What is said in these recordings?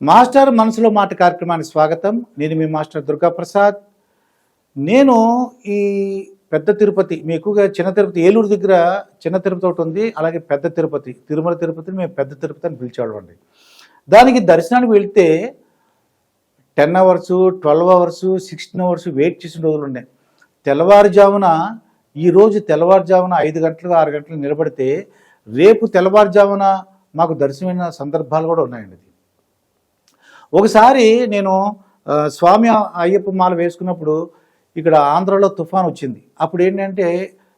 Master మనసులో మాట కార్యక్రమానికి స్వాగతం. నేను మీ మాస్టర్ దుర్గాప్రసాద్. నేను ఈ పెద్ద తిరుపతి మీ ఎక్కువగా చిన్న తిరుపతి ఏలూరు దగ్గర చిన్న తిరుపతి ఒకటి ఉంది అలాగే పెద్ద తిరుపతి తిరుమల తిరుపతిని మేము పెద్ద తిరుపతి అని పిలిచేవాళ్ళండి అండి దానికి దర్శనానికి వెళ్తే ten hours twelve hours sixteen hours wait చేసిన రోజులు ఉన్నాయి. తెల్లవారుజామున ఈరోజు తెల్లవారుజామున ఐదు గంటలు ఆరు గంటలు నిలబడితే రేపు తెల్లవారుజామున మాకు దర్శనమైన సందర్భాలు కూడా ఉన్నాయండి. ఒకసారి నేను స్వామి అయ్యప్ప మాల వేసుకున్నప్పుడు ఇక్కడ ఆంధ్రాలో తుఫాన్ వచ్చింది. అప్పుడు ఏంటంటే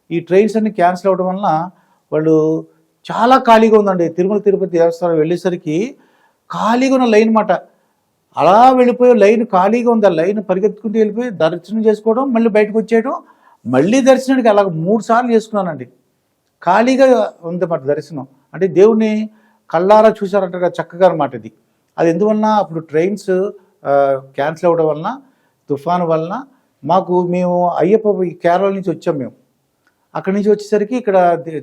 ఈ ట్రైన్స్ అన్ని క్యాన్సిల్ అవ్వడం వలన వాళ్ళు చాలా ఖాళీగా ఉందండి. తిరుమల తిరుపతి దేవస్థానం వెళ్ళేసరికి ఖాళీగా ఉన్న లైన్ మాట అలా వెళ్ళిపోయి లైన్ ఖాళీగా ఉంది. ఆ లైన్ పరిగెత్తుకుంటూ వెళ్ళిపోయి దర్శనం చేసుకోవడం మళ్ళీ బయటకు వచ్చేయడం మళ్ళీ దర్శనానికి అలాగ మూడు సార్లు చేసుకున్నానండి. ఖాళీగా ఉంది మాట దర్శనం. అంటే దేవుణ్ణి కళ్ళారా చూసారంట చక్కగా అనమాట ఇది. అది ఎందువలన? అప్పుడు ట్రైన్స్ క్యాన్సిల్ అవ్వడం వలన తుఫాను వలన మాకు మేము అయ్యప్ప ఈ కేరళ నుంచి వచ్చాం మేము. అక్కడి నుంచి వచ్చేసరికి ఇక్కడ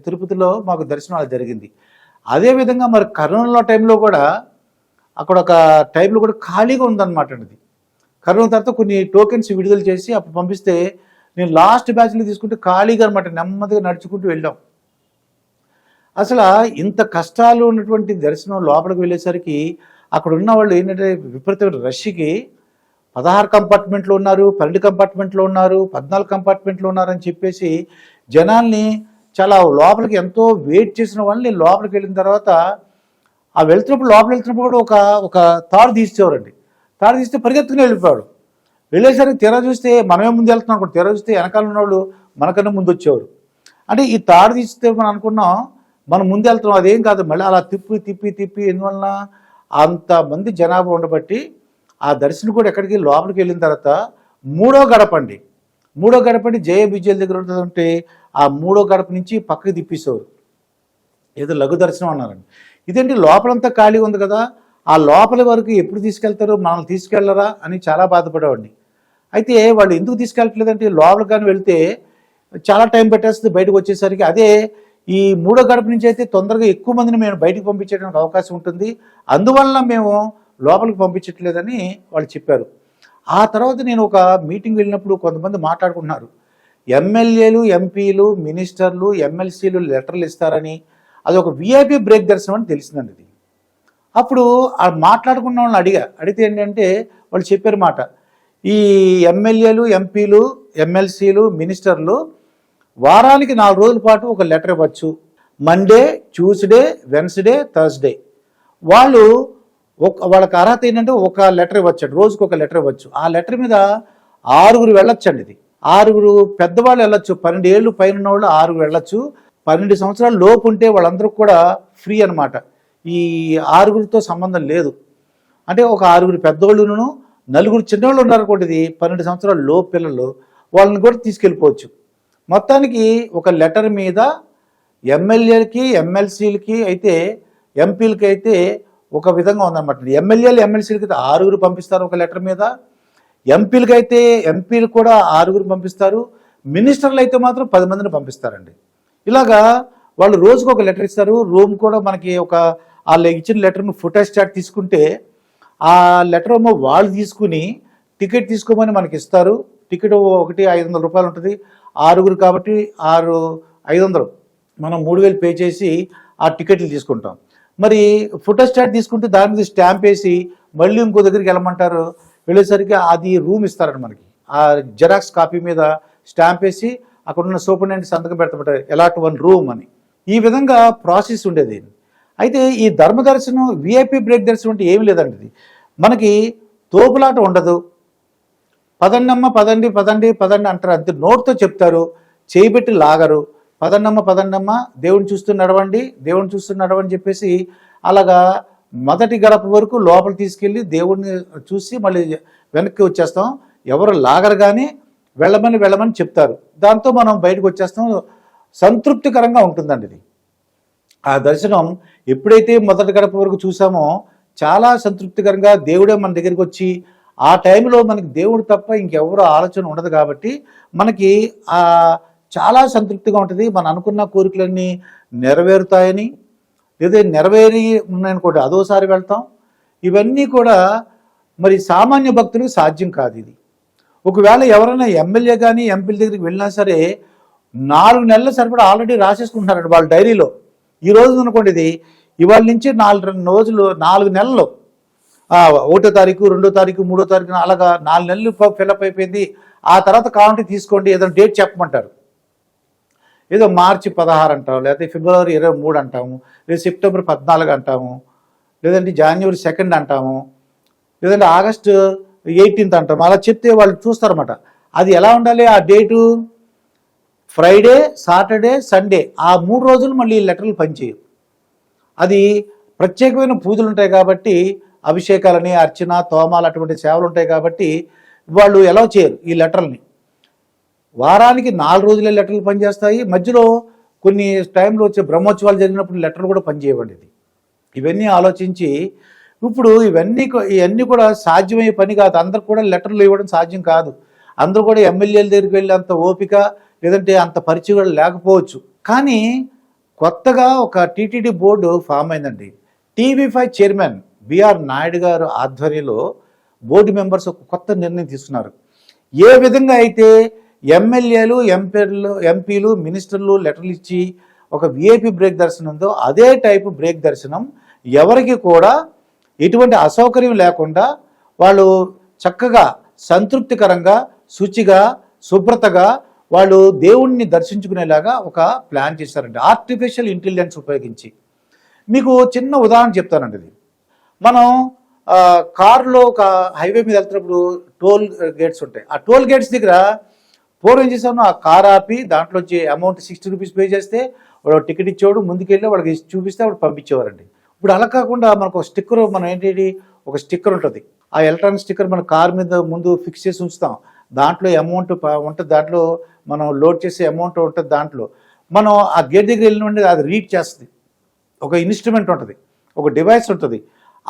తిరుపతిలో మాకు దర్శనం అలా జరిగింది అదేవిధంగా మరి కరోనా టైంలో కూడా అక్కడ ఒక టైంలో కూడా ఖాళీగా ఉందన్నమాట అండి కరోనా తర్వాత కొన్ని టోకెన్స్ విడుదల చేసి అప్పుడు పంపిస్తే నేను లాస్ట్ బ్యాచ్లో తీసుకుంటే ఖాళీగా అనమాట నెమ్మదిగా నడుచుకుంటూ వెళ్ళాం. అసలు ఇంత కష్టాలు ఉన్నటువంటి దర్శనం లోపలికి వెళ్ళేసరికి అక్కడ ఉన్న వాళ్ళు ఏంటంటే విపరీతమైన రష్కి పదహారు కంపార్ట్మెంట్లో ఉన్నారు పన్నెండు కంపార్ట్మెంట్లో ఉన్నారు పద్నాలుగు కంపార్ట్మెంట్లో ఉన్నారని చెప్పేసి జనాల్ని చాలా లోపలికి ఎంతో వెయిట్ చేసిన వాళ్ళని లోపలికి వెళ్ళిన తర్వాత ఆ వెళ్తున్నప్పుడు లోపల వెళ్తున్నప్పుడు కూడా ఒక ఒక తాడు తీసేవారండి. తాడు తీస్తే పరిగెత్తుకుని వెళ్ళిపోయాడు వెళ్ళేసరికి తెర చూస్తే మనమే ముందు వెళ్తున్నాం అనుకో తెర చూస్తే వెనకాల ఉన్నవాళ్ళు మనకన్నా ముందు వచ్చేవారు. అంటే ఈ తాడు తీస్తే మనం అనుకున్నాం మనం ముందు వెళ్తున్నాం అదేం కాదు మళ్ళీ అలా తిప్పి తిప్పి తిప్పి ఎందువలన అంతమంది జనాభా ఉండబట్టి ఆ దర్శనం కూడా ఎక్కడికి లోపలికి వెళ్ళిన తర్వాత మూడో గడపండి మూడో గడపండి జయ విజయల దగ్గర ఉంటుందంటే ఆ మూడో గడప నుంచి పక్కకి తిప్పేసేవారు. ఏదో లఘు దర్శనం అన్నారండి. ఇదేంటి లోపలంతా ఖాళీ ఉంది కదా ఆ లోపలి వరకు ఎప్పుడు తీసుకెళ్తారు మనల్ని తీసుకెళ్ళరా అని చాలా బాధపడేవాడిని. అయితే వాళ్ళు ఎందుకు తీసుకెళ్ళట్లేదంటే లోపలికి కానీ వెళ్తే చాలా టైం పెట్టేస్తుంది బయటకు వచ్చేసరికి. అదే ఈ మూడో గడప నుంచి అయితే తొందరగా ఎక్కువ మందిని మేము బయటకు పంపించడానికి అవకాశం ఉంటుంది. అందువలన మేము లోపలికి పంపించట్లేదని వాళ్ళు చెప్పారు. ఆ తర్వాత నేను ఒక మీటింగ్ వెళ్ళినప్పుడు కొంతమంది మాట్లాడుకుంటున్నారు. ఎమ్మెల్యేలు ఎంపీలు మినిస్టర్లు ఎమ్మెల్సీలు లెటర్లు ఇస్తారని అది ఒక విఐపి బ్రేక్ దర్శనం అని తెలిసిందండి ఇది అప్పుడు మాట్లాడుకున్న వాళ్ళని అడిగా. అడిగితే ఏంటంటే వాళ్ళు చెప్పారు మాట. ఈ ఎమ్మెల్యేలు ఎంపీలు ఎమ్మెల్సీలు మినిస్టర్లు వారానికి నాలుగు రోజుల పాటు ఒక లెటర్ ఇవ్వచ్చు. మండే ట్యూస్డే వెన్స్డే థర్స్డే వాళ్ళు ఒక వాళ్ళకి అర్హత ఏంటంటే ఒక లెటర్ ఇవ్వచ్చు రోజుకు ఒక లెటర్ ఇవ్వచ్చు. ఆ లెటర్ మీద ఆరుగురు వెళ్ళొచ్చండి ఇది. ఆరుగురు పెద్దవాళ్ళు వెళ్ళొచ్చు. పన్నెండు ఏళ్ళు పైన ఉన్న వాళ్ళు ఆరుగురు వెళ్ళొచ్చు. పన్నెండు సంవత్సరాల లోపు ఉంటే వాళ్ళందరూ కూడా ఫ్రీ అన్నమాట. ఈ ఆరుగురితో సంబంధం లేదు. అంటే ఒక ఆరుగురు పెద్దవాళ్ళునూ నలుగురు చిన్నవాళ్ళు ఉన్నారు అనుకోండి ఇది. పన్నెండు సంవత్సరాల లోపు పిల్లలు వాళ్ళని కూడా తీసుకెళ్ళిపోవచ్చు. మొత్తానికి ఒక లెటర్ మీద ఎమ్మెల్యేలకి ఎమ్మెల్సీలకి అయితే ఎంపీలకి అయితే ఒక విధంగా ఉందన్నమాట. ఎమ్మెల్యేలు ఎమ్మెల్సీలకి అయితే ఆరుగురు పంపిస్తారు ఒక లెటర్ మీద. ఎంపీలకి అయితే ఎంపీలు కూడా ఆరుగురు పంపిస్తారు. మినిస్టర్లు అయితే మాత్రం పది మందిని పంపిస్తారండి. ఇలాగా వాళ్ళు రోజుకు ఒక లెటర్ ఇస్తారు. రూమ్ కూడా మనకి ఒక వాళ్ళు ఇచ్చిన లెటర్ను ఫోటో స్టాట్ తీసుకుంటే ఆ లెటర్ ఏమో వాళ్ళు తీసుకుని టికెట్ తీసుకోమని మనకి ఇస్తారు. టికెట్ ఒకటి ఐదు వందల రూపాయలు ఉంటుంది. ఆరుగురు కాబట్టి ఆరు ఐదు వందలు మనం మూడు వేలు పే చేసి ఆ టికెట్లు తీసుకుంటాం. మరి ఫోటో స్టాట్ తీసుకుంటే దాని మీద స్టాంప్ వేసి మళ్ళీ ఇంకో దగ్గరికి వెళ్ళమంటారు. వెళ్ళేసరికి అది రూమ్ ఇస్తారండి మనకి. ఆ జెరాక్స్ కాపీ మీద స్టాంప్ వేసి అక్కడ ఉన్న సూపరింటెండెంట్ సంతకం పెడతామంటారు ఎలాట్ వన్ రూమ్ అని. ఈ విధంగా ప్రాసెస్ ఉండేది. అయితే ఈ ధర్మదర్శనం విఐపి బ్రేక్ దర్శనం అంటే ఏమి లేదండి ఇది. మనకి తోపులాట ఉండదు. పదండమ్మ పదండి పదండి పదండి అంటారు. అంతే నోట్తో చెప్తారు. చేయిబెట్టి లాగరు. పదండమ్మ పదండమ్మ దేవుని చూస్తూ నడవండి దేవుని చూస్తూ నడవని చెప్పేసి అలాగా మొదటి గడప వరకు లోపల తీసుకెళ్ళి దేవుడిని చూసి మళ్ళీ వెనక్కి వచ్చేస్తాం. ఎవరు లాగరు కానీ వెళ్ళమని వెళ్ళమని చెప్తారు. దాంతో మనం బయటకు వచ్చేస్తాం. సంతృప్తికరంగా ఉంటుందండి ఇది. ఆ దర్శనం ఎప్పుడైతే మొదటి గడప వరకు చూసామో చాలా సంతృప్తికరంగా దేవుడే మన దగ్గరికి వచ్చి ఆ టైంలో మనకి దేవుడు తప్ప ఇంకెవరు ఆలోచన ఉండదు కాబట్టి మనకి చాలా సంతృప్తిగా ఉంటుంది. మనం అనుకున్న కోరికలన్నీ నెరవేరుతాయని. లేదా నెరవేరి ఉన్నాయనుకోండి అదోసారి వెళ్తాం. ఇవన్నీ కూడా మరి సామాన్య భక్తులకు సాధ్యం కాదు ఇది. ఒకవేళ ఎవరైనా ఎమ్మెల్యే కానీ ఎంపీల దగ్గరికి వెళ్ళినా సరే నాలుగు నెలల సరిపడా ఆల్రెడీ రాసేసుకుంటున్నారండి వాళ్ళ డైరీలో. ఈ రోజు అనుకోండి ఇది ఇవాళ నుంచి నాలుగు రెండు రోజులు నాలుగు నెలలు ఒకటో తారీఖు రెండో తారీఖు మూడో తారీఖు అలాగా నాలుగు నెలలు ఫిలప్ అయిపోయింది. ఆ తర్వాత కావాలంటే తీసుకోండి ఏదైనా డేట్ చెప్పమంటారు. ఏదో మార్చి పదహారు అంటాము లేకపోతే ఫిబ్రవరి ఇరవై మూడు అంటాము లేదా సెప్టెంబర్ పద్నాలుగు అంటాము లేదంటే జనవరి సెకండ్ అంటాము లేదంటే ఆగస్టు ఎయిటీన్త్ అంటాము. అలా చెప్తే వాళ్ళు చూస్తారన్నమాట. అది ఎలా ఉండాలి? ఆ డేటు ఫ్రైడే సాటర్డే సండే ఆ మూడు రోజులు మళ్ళీ ఈ లెటర్లు పనిచేయవు. అది ప్రత్యేకమైన పూజలు ఉంటాయి కాబట్టి అభిషేకాలని అర్చన తోమాలు అటువంటి సేవలు ఉంటాయి కాబట్టి వాళ్ళు ఎలా చేయరు ఈ లెటర్ని. వారానికి నాలుగు రోజులే లెటర్లు పనిచేస్తాయి. మధ్యలో కొన్ని టైంలో వచ్చే బ్రహ్మోత్సవాలు జరిగినప్పుడు లెటర్లు కూడా పనిచేయవండి ఇవన్నీ ఆలోచించి ఇప్పుడు ఇవన్నీ ఇవన్నీ కూడా సాధ్యమయ్యే పని కాదు. అందరు కూడా లెటర్లు ఇవ్వడం సాధ్యం కాదు. అందరూ కూడా ఎమ్మెల్యేల దగ్గరికి వెళ్ళి అంత ఓపిక లేదంటే అంత పరిచయం కూడా లేకపోవచ్చు. కానీ కొత్తగా ఒక టీటీడీ బోర్డు ఫామ్ అయిందండి. TV five chairman BR Naidu garu ఆధ్వర్యంలో బోర్డు మెంబర్స్ ఒక కొత్త నిర్ణయం తీసుకున్నారు. ఏ విధంగా అయితే ఎమ్మెల్యేలు ఎంపీలు ఎంపీలు మినిస్టర్లు లెటర్లు ఇచ్చి ఒక విఐపి బ్రేక్ దర్శనం ఉందో అదే టైపు బ్రేక్ దర్శనం ఎవరికి కూడా ఎటువంటి అసౌకర్యం లేకుండా వాళ్ళు చక్కగా సంతృప్తికరంగా శుచిగా శుభ్రతగా వాళ్ళు దేవుణ్ణి దర్శించుకునేలాగా ఒక ప్లాన్ చేశారండి. ఆర్టిఫిషియల్ ఇంటెలిజెన్స్ ఉపయోగించి. మీకు చిన్న ఉదాహరణ చెప్తానండి ఇది మనం కారులో ఒక హైవే మీద వెళ్తున్నప్పుడు టోల్ గేట్స్ ఉంటాయి. ఆ టోల్ గేట్స్ దగ్గర పూర్వం ఏం చేసాము ఆ కార్ ఆపి దాంట్లో వచ్చి అమౌంట్ సిక్స్టీ రూపీస్ పే చేస్తే వాడు టికెట్ ఇచ్చేవాడు ముందుకెళ్ళి వాడికి చూపిస్తే వాడు పంపించేవారండి. ఇప్పుడు అలా కాకుండా మనకు ఒక స్టిక్కర్ మనం ఏంటి ఒక స్టిక్కర్ ఉంటుంది. ఆ ఎలక్ట్రానిక్ స్టిక్కర్ మన కార్ మీద ముందు ఫిక్స్ చేసి ఉంచుతాం. దాంట్లో అమౌంట్ ఉంటుంది దాంట్లో మనం లోడ్ చేసే అమౌంట్ ఉంటుంది దాంట్లో. మనం ఆ గేట్ దగ్గర వెళ్ళిన అది రీడ్ చేస్తుంది. ఒక ఇన్స్ట్రుమెంట్ ఉంటుంది. ఒక డివైస్ ఉంటుంది.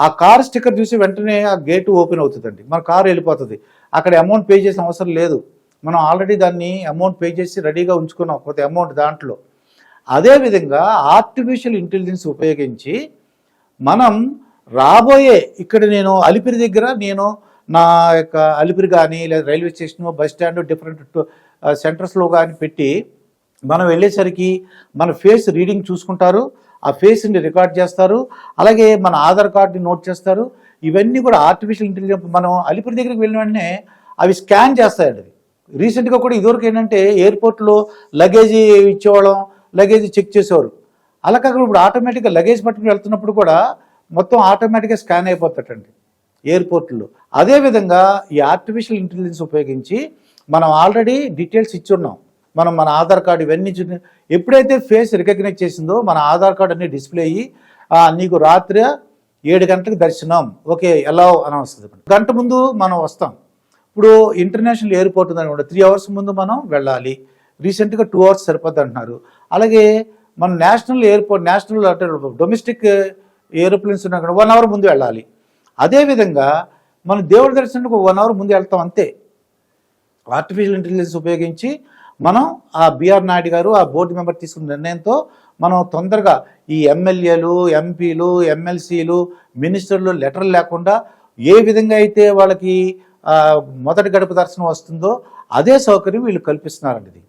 ఆ కార్ స్టిక్కర్ చూసి వెంటనే ఆ గేట్ ఓపెన్ అవుతుందండి. మన కార్ వెళ్ళిపోతుంది. అక్కడ అమౌంట్ పే చేసిన అవసరం లేదు. మనం ఆల్రెడీ దాన్ని అమౌంట్ పే చేసి రెడీగా ఉంచుకున్నాం కొంత అమౌంట్ దాంట్లో. అదేవిధంగా ఆర్టిఫిషియల్ ఇంటెలిజెన్స్ ఉపయోగించి మనం రాబోయే ఇక్కడ నేను అలిపిరి దగ్గర నేను నా యొక్క అలిపిరి కానీ లేదా railway station bus stand different సెంటర్స్లో కానీ పెట్టి మనం వెళ్ళేసరికి మన ఫేస్ రీడింగ్ చూసుకుంటారు. ఆ ఫేస్ని రికార్డ్ చేస్తారు. అలాగే మన ఆధార్ కార్డుని నోట్ చేస్తారు. ఇవన్నీ కూడా ఆర్టిఫిషియల్ ఇంటెలిజెన్స్ మనం అలిపిరి దగ్గరికి వెళ్ళిన వెంటనే అవి స్కాన్ చేస్తాయండి అవి. రీసెంట్గా కూడా ఇదివరకు ఏంటంటే ఎయిర్పోర్ట్లో లగేజీ ఇచ్చేవాళ్ళం లగేజ్ చెక్ చేసేవారు. అలా కాకుండా ఇప్పుడు ఆటోమేటిక్గా లగేజ్ పట్టుకుని వెళ్తున్నప్పుడు కూడా మొత్తం ఆటోమేటిక్గా స్కాన్ అయిపోతాటండి ఎయిర్పోర్ట్లో. అదేవిధంగా ఈ ఆర్టిఫిషియల్ ఇంటెలిజెన్స్ ఉపయోగించి మనం ఆల్రెడీ డీటెయిల్స్ ఇచ్చున్నాం మనం మన ఆధార్ కార్డు ఇవన్నీ ఎప్పుడైతే ఫేస్ రికగ్నైజ్ చేసిందో మన ఆధార్ కార్డు అన్ని డిస్ప్లే అయ్యి నీకు రాత్రి ఏడు గంటలకు దర్శనం. ఓకే ఎలా అని వస్తుంది గంట ముందు మనం వస్తాం. ఇప్పుడు ఇంటర్నేషనల్ ఎయిర్పోర్ట్ ఉందని త్రీ అవర్స్ ముందు మనం వెళ్ళాలి. రీసెంట్గా టూ అవర్స్ సరిపోద్ది అంటున్నారు. అలాగే మన నేషనల్ ఎయిర్పోర్ట్ నేషనల్ అంటే డొమెస్టిక్ ఏరోప్లేన్స్ ఉన్నా కూడా వన్ అవర్ ముందు వెళ్ళాలి. అదేవిధంగా మనం దేవుడి దర్శనానికి వన్ అవర్ ముందు వెళ్తాం అంతే. ఆర్టిఫిషియల్ ఇంటెలిజెన్స్ ఉపయోగించి మనం ఆ బిఆర్ నాయుడు గారు ఆ బోర్డు మెంబర్ తీసుకున్న నిర్ణయంతో మనం తొందరగా ఈ ఎమ్మెల్యేలు ఎంపీలు ఎమ్మెల్సీలు మినిస్టర్లు లెటర్లు లేకుండా ఏ విధంగా అయితే వాళ్ళకి మొదటి గడప దర్శనం వస్తుందో అదే సౌకర్యం వీళ్ళు కల్పిస్తున్నారండి ఇది.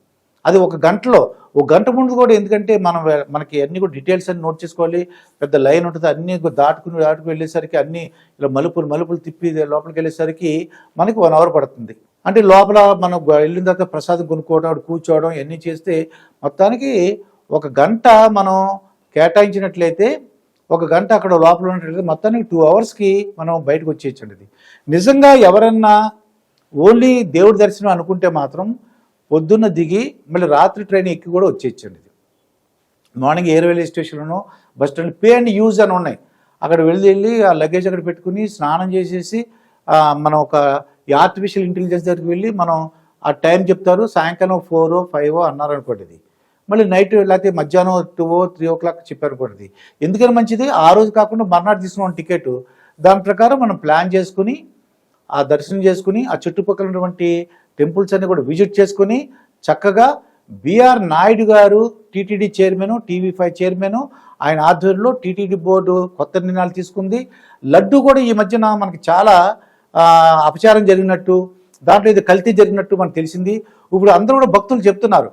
అది ఒక గంటలో ఒక గంట ముందు కూడా ఎందుకంటే మనం మనకి అన్ని కూడా డీటెయిల్స్ అన్ని నోట్ చేసుకోవాలి. పెద్ద లైన్ ఉంటుంది అన్ని దాటుకుని దాటుకు వెళ్ళేసరికి అన్ని ఇలా మలుపులు మలుపులు తిప్పి లోపలికి వెళ్ళేసరికి మనకి వన్ అవర్ పడుతుంది. అంటే లోపల మనం వెళ్ళిన తర్వాత ప్రసాదం కొనుక్కోవడం కూర్చోవడం ఇవన్నీ చేస్తే మొత్తానికి ఒక గంట మనం కేటాయించినట్లయితే ఒక గంట అక్కడ లోపల ఉన్నట్లయితే మొత్తానికి టూ అవర్స్కి మనం బయటకు వచ్చేయచ్చండి ఇది నిజంగా ఎవరన్నా ఓన్లీ దేవుడి దర్శనం అనుకుంటే మాత్రం పొద్దున్న దిగి మళ్ళీ రాత్రి ట్రైన్ ఎక్కి కూడా వచ్చేయచ్చండి ఇది. Morning air railway స్టేషన్లోనూ bus stand pay and use అని ఉన్నాయి. అక్కడ వెళ్ళి వెళ్ళి ఆ లగేజ్ అక్కడ పెట్టుకుని స్నానం చేసేసి మనం ఒక ఈ ఆర్టిఫిషియల్ ఇంటెలిజెన్స్ దగ్గరికి వెళ్ళి మనం ఆ టైం చెప్తారు సాయంకాలం ఫోర్ ఫైవ్ అన్నారు అనుకోండి మళ్ళీ నైట్ లేకపోతే మధ్యాహ్నం టూ త్రీ ఓ క్లాక్ చెప్పారు అనుకోండి ఎందుకని మంచిది? ఆ రోజు కాకుండా మర్నాడు తీసుకున్న టికెట్ దాని ప్రకారం మనం ప్లాన్ చేసుకుని ఆ దర్శనం చేసుకుని ఆ చుట్టుపక్కల ఉన్నటువంటి టెంపుల్స్ అన్ని కూడా విజిట్ చేసుకుని చక్కగా BR Naidu garu TTD chairman TV five chairman ఆయన ఆధ్వర్యంలో టీటీడీ బోర్డు కొత్త నిర్ణయాలు తీసుకుంది. లడ్డు కూడా ఈ మధ్యన మనకి చాలా అపచారం జరిగినట్టు దాంట్లో ఇది కల్తీ జరిగినట్టు మనకు తెలిసింది. ఇప్పుడు అందరూ కూడా భక్తులు చెప్తున్నారు.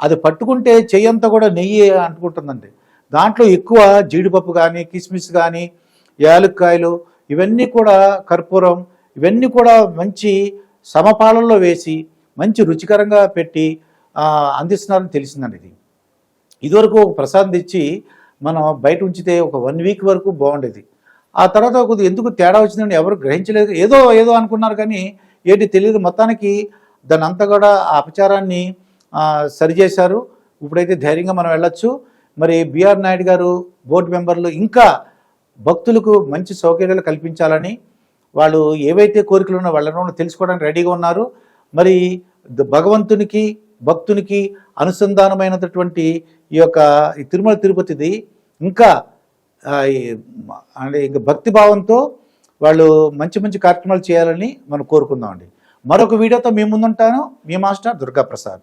అది పట్టుకుంటే చెయ్యంతా కూడా నెయ్యి అంటుకుంటుందండి దాంట్లో ఎక్కువ జీడిపప్పు కానీ కిస్మిస్ కానీ యాలక్కాయలు ఇవన్నీ కూడా కర్పూరం ఇవన్నీ కూడా మంచి సమపాలనలో వేసి మంచి రుచికరంగా పెట్టి అందిస్తున్నారని తెలిసిందండి ఇది. ఇదివరకు ఒక ప్రసాదం తెచ్చి మనం బయట ఉంచితే ఒక వన్ వీక్ వరకు బాగుండేది. ఆ తర్వాత కొద్దిగా ఎందుకు తేడా వచ్చిందని ఎవరు గ్రహించలేదు. ఏదో ఏదో అనుకున్నారు కానీ ఏంటి తెలియదు. మొత్తానికి దాని అంతా కూడా ఆ అపచారాన్ని సరిచేశారు. ఇప్పుడైతే ధైర్యంగా మనం వెళ్ళొచ్చు. మరి బిఆర్ నాయుడు గారు బోర్డు మెంబర్లు ఇంకా భక్తులకు మంచి సౌకర్యాలు కల్పించాలని వాళ్ళు ఏవైతే కోరికలు ఉన్నా వాళ్ళను తెలుసుకోవడానికి రెడీగా ఉన్నారు. మరి ద- భగవంతునికి భక్తునికి అనుసంధానమైనటువంటి ఈ యొక్క ఈ తిరుమల తిరుపతిది ఇంకా అంటే ఇంకా భక్తి భావంతో వాళ్ళు మంచి మంచి కార్యక్రమాలు చేయాలని మనం కోరుకుందామండి. మరొక వీడియోతో మీ ముందుంటాను. మీ మాస్టర్ దుర్గా ప్రసాద్